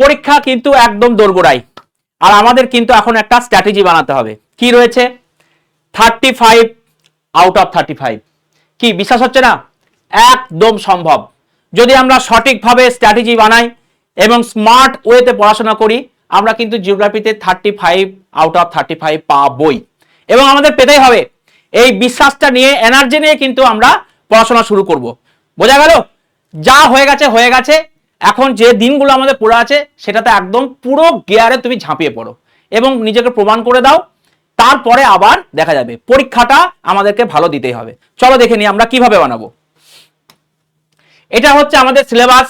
পরীক্ষা কিন্তু একদম দোরগোড়াই। আর আমাদের কিন্তু এখন একটা স্ট্র্যাটেজি বানাতে হবে। কি রয়েছে? Thirty five out of thirty five কি, বিশ্বাস হচ্ছে না? একদম সম্ভব। যদি আমরা সঠিকভাবে স্ট্র্যাটেজি বানাই এবং স্মার্ট ওয়েতে পড়াশোনা করি, আমরা কিন্তু জিওগ্রাফিতে thirty five out of thirty five পাবই। এবং আমাদের পেতেই হবে। এই বিশ্বাসটা নিয়ে এনার্জি নিয়ে কিন্তু আমরা পড়াশোনা শুরু করব। বোঝা গেল? যা হয়ে গেছে হয়ে গেছে। এখন যে দিনগুলো আমাদের পড়ে আছে, সেটাতে একদম পুরো গিয়ারে তুমি ঝাঁপিয়ে পড়ো এবং নিজেকে প্রমাণ করে দাও, তারপরে আবার দেখা যাবে। পরীক্ষাটা আমাদেরকে ভালো দিতেই হবে। চলো দেখে নিই আমরা কীভাবে বানাবো। এটা হচ্ছে আমাদের syllabus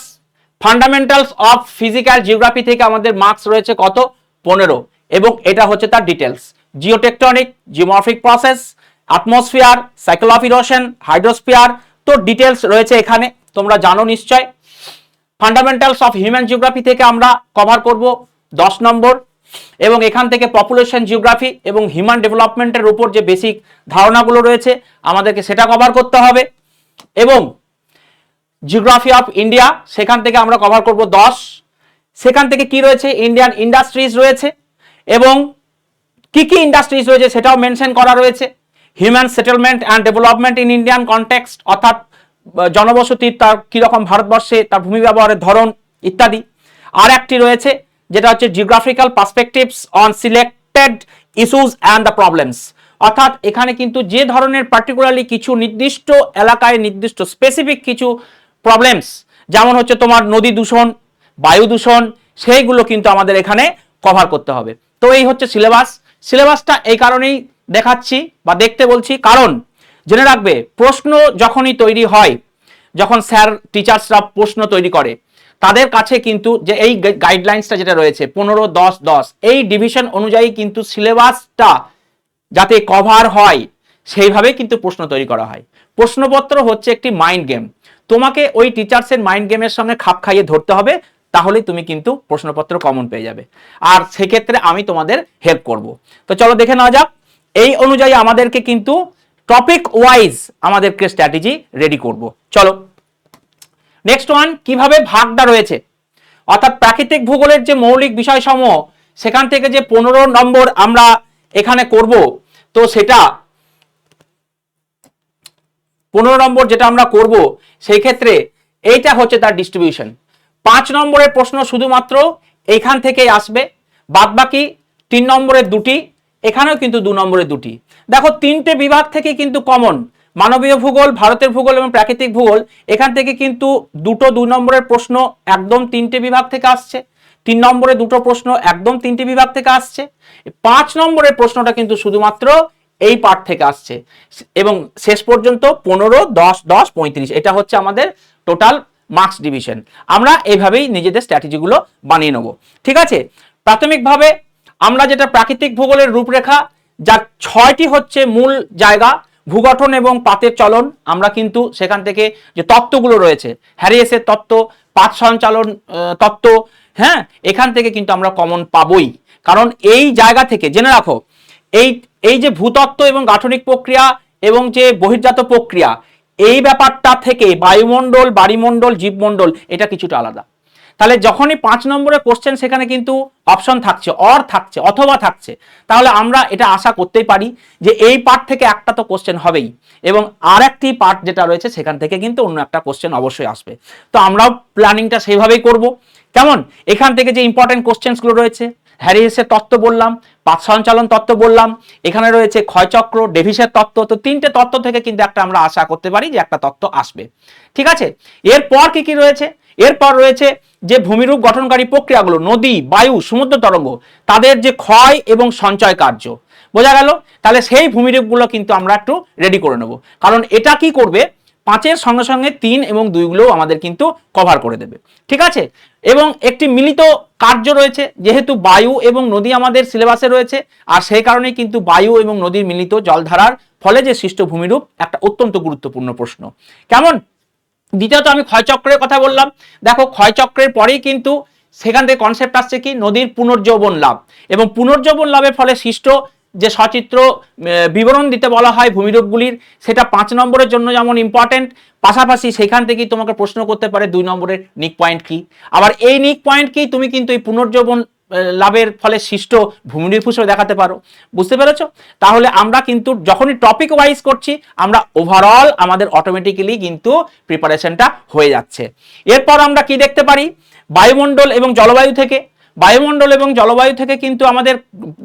fundamentals of physical geography থেকে আমাদের মার্কস রয়েছে কত? পনেরো। এবং এটা হচ্ছে তার details geotectonic geomorphic process atmosphere cycle of erosion hydrosphere তো ডিটেলস রয়েছে এখানে। তোমরা জানো নিশ্চয়। ফান্ডামেন্টালস অফ হিউম্যান জিওগ্রাফি থেকে আমরা কভার করব দশ নম্বর এবং এখান থেকে পপুলেশন জিওগ্রাফি এবং হিউম্যান ডেভেলপমেন্টের উপর যে বেসিক ধারণাগুলো রয়েছে, আমাদেরকে সেটা কভার করতে হবে। এবং জিওগ্রাফি অফ ইন্ডিয়া সেখান থেকে আমরা কভার করব দশ। সেখান থেকে কি রয়েছে? ইন্ডিয়ান ইন্ডাস্ট্রিজ রয়েছে এবং কি কি ইন্ডাস্ট্রিজ রয়েছে সেটাও মেনশন করা রয়েছে। Human settlement and development in Indian context অর্থাৎ আহ, জনবসতির তার কীরকম ভারতবর্ষে তার ভূমি ব্যবহারের ধরন ইত্যাদি। আর একটি রয়েছে যেটা হচ্ছে geographical perspectives on selected issues and the problems অর্থাৎ এখানে কিন্তু যে ধরনের পার্টিকুলারলি কিছু নির্দিষ্ট এলাকায় নির্দিষ্ট স্পেসিফিক কিছু প্রবলেমস যেমন হচ্ছে তোমার নদী দূষণ বায়ু দূষণ সেইগুলো কিন্তু আমাদের এখানে কভার করতে হবে। তো এই হচ্ছে সিলেবাস সিলেবাসটা এই কারণেই দেখাচ্ছি বা দেখতে বলছি। কারণ জেনে রাখবে, প্রশ্ন যখনই তৈরি হয়, যখন স্যার, টিচার্সরা প্রশ্ন তৈরি করে, তাদের কাছে কিন্তু যে এই গাইডলাইন্সটা যেটা রয়েছে, পনেরো, দশ দশ, এই ডিভিশন অনুযায়ী কিন্তু সিলেবাসটা যাতে কভার হয়, সেইভাবে কিন্তু প্রশ্ন তৈরি করা হয়। প্রশ্নপত্র হচ্ছে একটি মাইন্ড গেম তোমাকে ওই টিচার্সের মাইন্ড গেমের সঙ্গে খাপ খাইয়ে ধরতে হবে, তাহলেই তুমি কিন্তু প্রশ্নপত্র কমন পেয়ে যাবে। আর সেক্ষেত্রে আমি তোমাদের হেল্প করব। তো চলো দেখে নেওয়া যাক, এই অনুযায়ী আমাদেরকে কিন্তু টপিক ওয়াইজ আমাদেরকে স্ট্র্যাটেজি রেডি করব। চলো। নেক্সট ওয়ান কীভাবে ভাগটা রয়েছে? অর্থাৎ প্রাকৃতিক ভূগোলের যে মৌলিক বিষয়সমূহ, সেখান থেকে যে পনেরো নম্বর আমরা এখানে করব, তো সেটা পনেরো নম্বর যেটা আমরা করব, সেই ক্ষেত্রে এইটা হচ্ছে তার ডিস্ট্রিবিউশন পাঁচ নম্বরের প্রশ্ন শুধুমাত্র এইখান থেকেই আসবে বাদ বাকি তিন নম্বরের দুটি, এখানেও কিন্তু দু নম্বরের দুটি। দেখো, তিনটে বিভাগ থেকে কিন্তু কমন মানবীয় ভূগোল, ভারতের ভূগোল এবং প্রাকৃতিক ভূগোল। এখান থেকে কিন্তু দুটো দুই নম্বরের প্রশ্ন একদম তিনটে বিভাগ থেকে আসছে। তিন নম্বরে দুটো প্রশ্ন একদম তিনটি বিভাগ থেকে আসছে। পাঁচ নম্বরের প্রশ্নটা কিন্তু শুধুমাত্র এই পার্ট থেকে আসছে। এবং শেষ পর্যন্ত পনেরো, দশ দশ, পঁয়ত্রিশ, এটা হচ্ছে আমাদের টোটাল মার্কস ডিভিশন আমরা এইভাবেই নিজেদের স্ট্র্যাটেজিগুলো বানিয়ে নেব। ঠিক আছে? প্রাথমিকভাবে আমরা যেটা প্রাকৃতিক ভূগোলের রূপরেখা যার ছয়টি হচ্ছে মূল জায়গা, ভূগঠন এবং পাতের চলন। আমরা কিন্তু সেখান থেকে যে তত্ত্বগুলো রয়েছে হ্যারিয়েসের তত্ত্ব, পাত সঞ্চালন তত্ত্ব হ্যাঁ এখান থেকে কিন্তু আমরা কমন পাবই। কারণ এই জায়গা থেকে, জেনে রাখো, এই এই যে ভূতত্ত্ব এবং গাঠনিক প্রক্রিয়া এবং যে বহির্জাত প্রক্রিয়া, এই ব্যাপারটা থেকে বায়ুমণ্ডল, বাড়িমণ্ডল, জীবমণ্ডল, এটা কিছুটা আলাদা। তাহলে যখনই পাঁচ নম্বরে কোশ্চেন সেখানে কিন্তু অপশন থাকছে অর থাকছে, অথবা থাকছে, তাহলে আমরা এটা আশা করতেই পারি যে এই পার্ট থেকে একটা তো কোশ্চেন হবেই, এবং আর একটি পার্ট যেটা রয়েছে সেখান থেকে কিন্তু অন্য একটা কোশ্চেন অবশ্যই আসবে। তো আমরাও প্ল্যানিংটা সেইভাবেই করব। কেমন? এখান থেকে যে ইম্পর্টেন্ট কোশ্চেন্সগুলো রয়েছে হ্যারিসের তত্ত্ব বললাম পাত সঞ্চালন তত্ত্ব বললাম, এখানে রয়েছে ক্ষয়চক্র, ডেভিসের তত্ত্ব, তো তিনটে তত্ত্ব থেকে কিন্তু একটা আমরা আশা করতে পারি যে একটা তত্ত্ব আসবে। ঠিক আছে? এরপর কি কি রয়েছে? এরপর রয়েছে যে ভূমিরূপ গঠনকারী প্রক্রিয়াগুলো, নদী, বায়ু, সমুদ্র তরঙ্গ, তাদের যে ক্ষয় এবং সঞ্চয় কার্য। বোঝা গেল? তাহলে সেই ভূমিরূপগুলো কিন্তু আমরা একটু রেডি করে নেব। কারণ এটা কি করবে? পাঁচের সঙ্গে সঙ্গে তিন এবং দুইগুলো আমাদের কিন্তু কভার করে দেবে। ঠিক আছে? এবং একটি মিলিত কার্য রয়েছে, যেহেতু বায়ু এবং নদী আমাদের সিলেবাসে রয়েছে, আর সেই কারণেই কিন্তু বায়ু এবং নদীর মিলিত জলধারার ফলে যে সৃষ্ট ভূমিরূপ একটা অত্যন্ত গুরুত্বপূর্ণ প্রশ্ন। কেমন? দ্বিতীয়ত আমি ক্ষয়চক্রের কথা বললাম। দেখো, ক্ষয়চক্রের পরেই কিন্তু সেখান থেকে কনসেপ্ট আসছে কি? নদীর পুনর্যৌবন লাভ। এবং পুনর্যৌবন লাভের ফলে সৃষ্ট যে সচিত্র বিবরণ দিতে বলা হয় ভূমিরূপগুলির, সেটা পাঁচ নম্বরের জন্য যেমন ইম্পর্টেন্ট পাশাপাশি সেখান থেকেই তোমাকে প্রশ্ন করতে পারে দুই নম্বরের নিক পয়েন্ট কি। আবার এই নিক পয়েন্ট কি, তুমি কিন্তু এই পুনর্জীবন লাভের ফলে সৃষ্ট ভূমিরূপ হিসেবে দেখাতে পারো। বুঝতে পেরেছ? তাহলে আমরা কিন্তু যখনই টপিক ওয়াইজ করছি, আমরা ওভারঅল আমাদের অটোমেটিক্যালি কিন্তু প্রিপারেশনটা হয়ে যাচ্ছে। এরপর আমরা কি দেখতে পারি? বায়ুমণ্ডল এবং জলবায়ু থেকে। বায়ুমণ্ডল এবং জলবায়ু থেকে কিন্তু আমাদের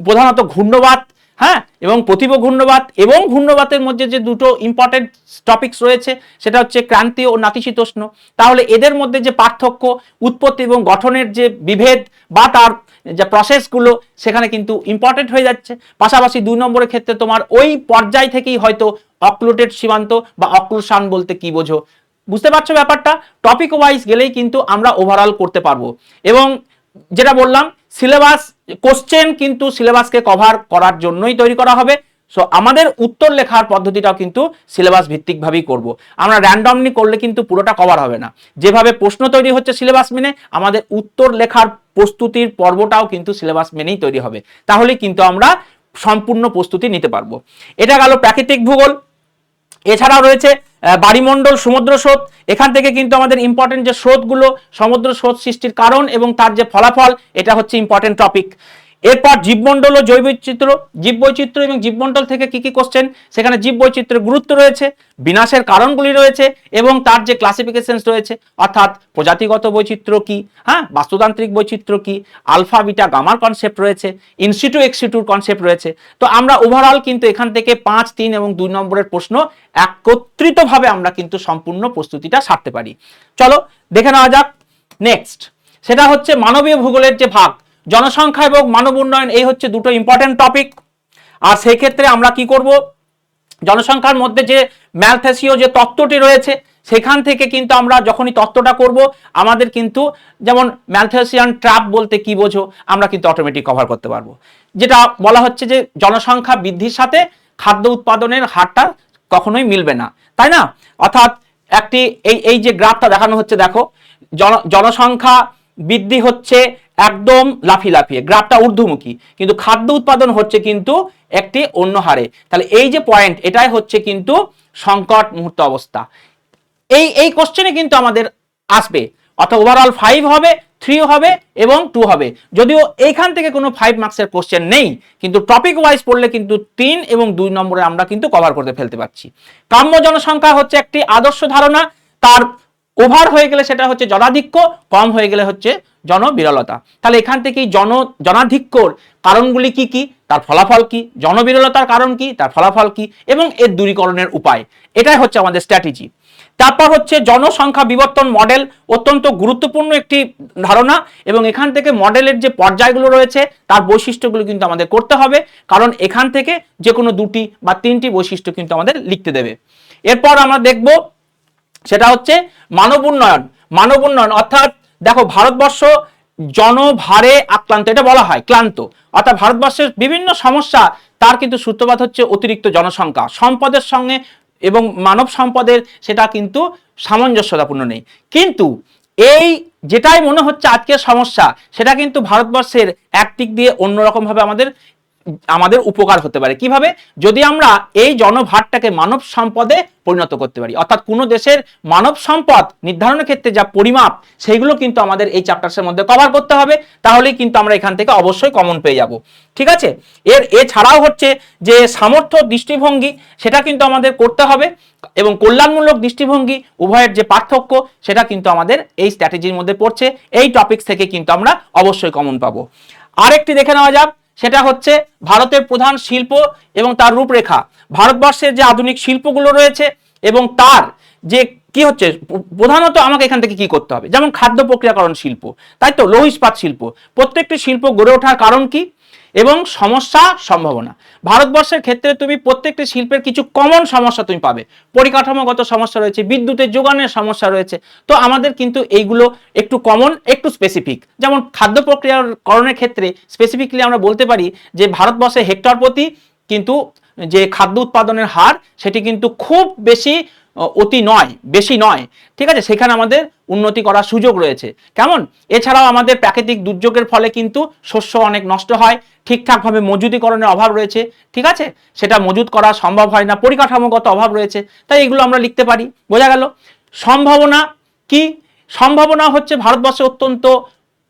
প্রধানত ঘূর্ণবাত হ্যাঁ এবং প্রতিভ ঘূর্ণবাত এবং ঘূর্ণবাতের মধ্যে যে দুটো ইম্পর্টেন্ট টপিকস রয়েছে, সেটা হচ্ছে ক্রান্তীয় ও নাতিশীতোষ্ণ তাহলে এদের মধ্যে যে পার্থক্য, উৎপত্তি এবং গঠনের যে বিভেদ বা তার যে প্রসেসগুলো সেখানে কিন্তু ইম্পর্টেন্ট হয়ে যাচ্ছে। পাশাপাশি দুই নম্বরের ক্ষেত্রে তোমার ওই পর্যায় থেকেই হয়তো অক্লুটেড সীমান্ত বা অক্লুসান বলতে কি বোঝো? বুঝতে পারছ ব্যাপারটা? টপিক ওয়াইজ গেলেই কিন্তু আমরা ওভারঅল করতে পারব। এবং যেটা বললাম সিলেবাস কোশ্চেন কিন্তু সিলেবাসকে কভার করার জন্যই তৈরি করা হবে। সো আমাদের উত্তর লেখার পদ্ধতিটাও কিন্তু সিলেবাস ভিত্তিকভাবেই করব। আমরা র্যান্ডমলি করলে কিন্তু পুরোটা কভার হবে না। যেভাবে প্রশ্ন তৈরি হচ্ছে সিলেবাস মেনে, আমাদের উত্তর লেখার প্রস্তুতির পর্বটাও কিন্তু সিলেবাস মেনেই তৈরি হবে। তাহলে কিন্তু আমরা সম্পূর্ণ প্রস্তুতি নিতে পারব। এটা গেল প্রাকৃতিক ভূগোল। এছাড়াও রয়েছে বাড়িমণ্ডল, সমুদ্র স্রোত। এখান থেকে কিন্তু আমাদের ইম্পর্টেন্ট যে স্রোতগুলো, সমুদ্র স্রোত সৃষ্টির কারণ এবং তার যে ফলাফল, এটা হচ্ছে ইম্পর্টেন্ট টপিক এরপর জীবমণ্ডল ও জৈবৈচিত্র্য জীববৈচিত্র্য এবং জীবমণ্ডল থেকে কি কি কোশ্চেন সেখানে জীববৈচিত্র্যের গুরুত্ব রয়েছে, বিনাশের কারণগুলি রয়েছে এবং তার যে ক্লাসিফিকেশনস রয়েছে, অর্থাৎ প্রজাতিগত বৈচিত্র্য কি? হ্যাঁ বাস্তুতান্ত্রিক বৈচিত্র্য কি? আলফা বিটা গামার কনসেপ্ট রয়েছে ইনস্টিটিউ এক্সিটুর কনসেপ্ট রয়েছে। তো আমরা ওভারঅল কিন্তু এখান থেকে পাঁচ, তিন এবং দুই নম্বরের প্রশ্ন একত্রিতভাবে আমরা কিন্তু সম্পূর্ণ প্রস্তুতিটা সারতে পারি। চলো, দেখে নেওয়া যাক। নেক্সট সেটা হচ্ছে মানবীয় ভূগোলের যে ভাগ জনসংখ্যা এবং মানব উন্নয়ন, এই হচ্ছে দুটো ইম্পর্টেন্ট টপিক আর সেই ক্ষেত্রে আমরা কি করব? জনসংখ্যার মধ্যে যে ম্যালথেসীয় যে তত্ত্বটি রয়েছে, সেখান থেকে কিন্তু আমরা যখনই তত্ত্বটা করব, আমাদের কিন্তু যেমন ম্যালথেসিয়ান ট্র্যাপ বলতে কি বোঝো, আমরা কিন্তু অটোমেটিক কভার করতে পারব। যেটা বলা হচ্ছে যে জনসংখ্যা বৃদ্ধির সাথে খাদ্য উৎপাদনের হারটা কখনোই মিলবে না, তাই না? অর্থাৎ একটি এই এই যে গ্রাফটা দেখানো হচ্ছে, দেখো, জন, জনসংখ্যা বৃদ্ধি হচ্ছে একদম লাফি লাফিয়ে, গ্রাফটা ঊর্ধ্বমুখী। কিন্তু খাদ্য উৎপাদন হচ্ছে কিন্তু একটি অন্য হারে। তাহলে এই যে পয়েন্ট এটাই হচ্ছে কিন্তু সংকট মুহূর্ত অবস্থা। এই এই কোশ্চেনে কিন্তু আমাদের আসবে। অর্থাৎ ওভারঅল ফাইভ হবে থ্রি হবে এবং টু হবে। যদিও এইখান থেকে কোনো ফাইভ মার্কসের কোশ্চেন নেই, কিন্তু টপিক ওয়াইজ পড়লে কিন্তু তিন এবং দুই নম্বরে আমরা কিন্তু কভার করতে ফেলতে পারছি। কাম্য জনসংখ্যা হচ্ছে একটি আদর্শ ধারণা, তার ওভার হয়ে গেলে সেটা হচ্ছে জনাধিক্য, কম হয়ে গেলে হচ্ছে জনবিরলতা। তাহলে এখান থেকেই জন, জনাধিক্যর কারণগুলি কি কি? তার ফলাফল কি? জনবিরলতার কারণ কি? তার ফলাফল কি? এবং এর দূরীকরণের উপায়। এটাই হচ্ছে আমাদের স্ট্র্যাটেজি তারপর হচ্ছে জনসংখ্যা বিবর্তন মডেল অত্যন্ত গুরুত্বপূর্ণ একটি ধারণা এবং এখান থেকে মডেলের যে পর্যায়গুলো রয়েছে, তার বৈশিষ্ট্যগুলো কিন্তু আমাদের করতে হবে। কারণ এখান থেকে যে কোনো দুটি বা তিনটি বৈশিষ্ট্য কিন্তু আমাদের লিখতে দেবে। এরপর আমরা দেখব সেটা হচ্ছে মানব উন্নয়ন। মানব উন্নয়ন, অর্থাৎ দেখো ভারতবর্ষ জনভারে আক্রান্ত, এটা বলা হয়, ক্লান্ত। অর্থাৎ ভারতবর্ষের বিভিন্ন সমস্যা, তার কিন্তু সূত্রপাত হচ্ছে অতিরিক্ত জনসংখ্যা। সম্পদের সঙ্গে এবং মানব সম্পদের, সেটা কিন্তু সামঞ্জস্যতাপূর্ণ নেই। কিন্তু এই যেটাই মনে হচ্ছে আজকের সমস্যা, সেটা কিন্তু ভারতবর্ষের একদিক দিয়ে অন্যরকমভাবে আমাদের আমাদের উপকার হতে পারে। কীভাবে? যদি আমরা এই জনভারটাকে মানব সম্পদে পরিণত করতে পারি, অর্থাৎ কোনো দেশের মানব সম্পদ নির্ধারণের ক্ষেত্রে যা পরিমাপ সেইগুলো কিন্তু আমাদের এই চ্যাপ্টার্সের মধ্যে কভার করতে হবে, তাহলেই কিন্তু আমরা এখান থেকে অবশ্যই কমন পেয়ে যাব। ঠিক আছে? এর, এছাড়াও হচ্ছে যে সামর্থ্য দৃষ্টিভঙ্গি, সেটা কিন্তু আমাদের করতে হবে এবং কল্যাণমূলক দৃষ্টিভঙ্গি, উভয়ের যে পার্থক্য, সেটা কিন্তু আমাদের এই স্ট্র্যাটেজির মধ্যে পড়ছে। এই টপিকস থেকে কিন্তু আমরা অবশ্যই কমন পাবো। আরেকটি দেখে নেওয়া যাক। সেটা হচ্ছে ভারতের প্রধান শিল্প এবং তার রূপরেখা। ভারতবর্ষের যে আধুনিক শিল্পগুলো রয়েছে এবং তার যে কি হচ্ছে প্রধানত আমাকে এখান থেকে কি করতে হবে? যেমন খাদ্য প্রক্রিয়াকরণ শিল্প। তাই তো লৌহ ইস্পাত শিল্প। প্রত্যেকটি শিল্প গড়ে ওঠার কারণ কি? এবং সমস্যা সম্ভাবনা। ভারতবর্ষের ক্ষেত্রে তুমি প্রত্যেকটি শিল্পের কিছু কমন সমস্যা তুমি পাবে। পরিকাঠামোগত সমস্যা রয়েছে, বিদ্যুতের যোগানের সমস্যা রয়েছে। তো আমাদের কিন্তু এইগুলো একটু কমন একটু স্পেসিফিক যেমন খাদ্য প্রক্রিয়াকরণের ক্ষেত্রে স্পেসিফিকলি আমরা বলতে পারি যে ভারতবর্ষে হেক্টর প্রতি কিন্তু যে খাদ্য উৎপাদনের হার, সেটি কিন্তু খুব বেশি অতি নয়, বেশি নয়। ঠিক আছে? সেখানে আমাদের উন্নতি করার সুযোগ রয়েছে। কেমন? এছাড়াও আমাদের প্রাকৃতিক দুর্যোগের ফলে কিন্তু শস্য অনেক নষ্ট হয়, ঠিকঠাকভাবে মজুদিকরণের অভাব রয়েছে। ঠিক আছে? সেটা মজুদ করা সম্ভব হয় না, পরিকাঠামোগত অভাব রয়েছে। তাই এগুলো আমরা লিখতে পারি। বোঝা গেল? সম্ভাবনা কি? সম্ভাবনা হচ্ছে ভারতবর্ষে অত্যন্ত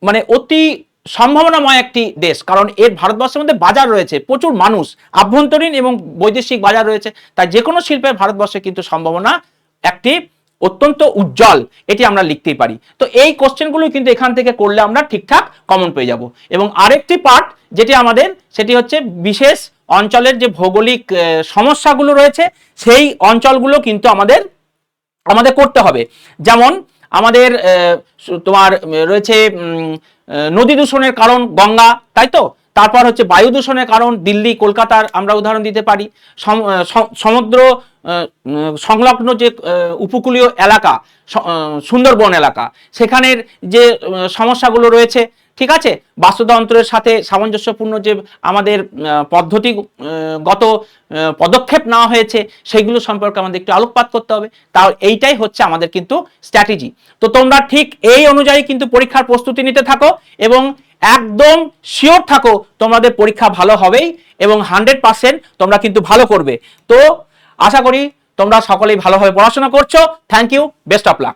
মানে অতি সম্ভাবনাময় একটি দেশ। কারণ এর ভারতবর্ষের মধ্যে বাজার রয়েছে, প্রচুর মানুষ, আভ্যন্তরীণ এবং বৈদেশিক বাজার রয়েছে। তাই যে কোনো শিল্পের ভারতবর্ষে কিন্তু সম্ভাবনা একটি অত্যন্ত উজ্জ্বল, এটি আমরা লিখতেই পারি। তো এই কোশ্চেনগুলো কিন্তু এখান থেকে করলে আমরা ঠিকঠাক কমন পেয়ে যাব। এবং আরেকটি পার্ট যেটি আমাদের, সেটি হচ্ছে বিশেষ অঞ্চলের যে ভৌগোলিক সমস্যাগুলো রয়েছে, সেই অঞ্চলগুলো কিন্তু আমাদের আমাদের করতে হবে। যেমন আমাদের তোমার রয়েছে নদী দূষণের কারণ গঙ্গা, তাই তো? তারপর হচ্ছে বায়ু দূষণের কারণ দিল্লি, কলকাতার আমরা উদাহরণ দিতে পারি। সম- সমুদ্র সংলগ্ন যে উপকূলীয় এলাকা সুন্দরবন এলাকা, সেখানের যে সমস্যাগুলো রয়েছে ঠিক আছে? বাস্তুতন্ত্রের সাথে সামঞ্জস্যপূর্ণ যে আমাদের পদ্ধতিগত পদক্ষেপ নেওয়া হয়েছে সেইগুলো সম্পর্কে আমাদের একটু আলোকপাত করতে হবে। তাও এইটাই হচ্ছে আমাদের কিন্তু স্ট্র্যাটেজি তো তোমরা ঠিক এই অনুযায়ী কিন্তু পরীক্ষার প্রস্তুতি নিতে থাকো এবং একদম শিওর থাকো তোমাদের পরীক্ষা ভালো হবেই এবং হান্ড্রেড পার্সেন্ট তোমরা কিন্তু ভালো করবে। তো আশা করি তোমরা সকলেই ভালোভাবে পড়াশোনা করছ। Thank you best of luck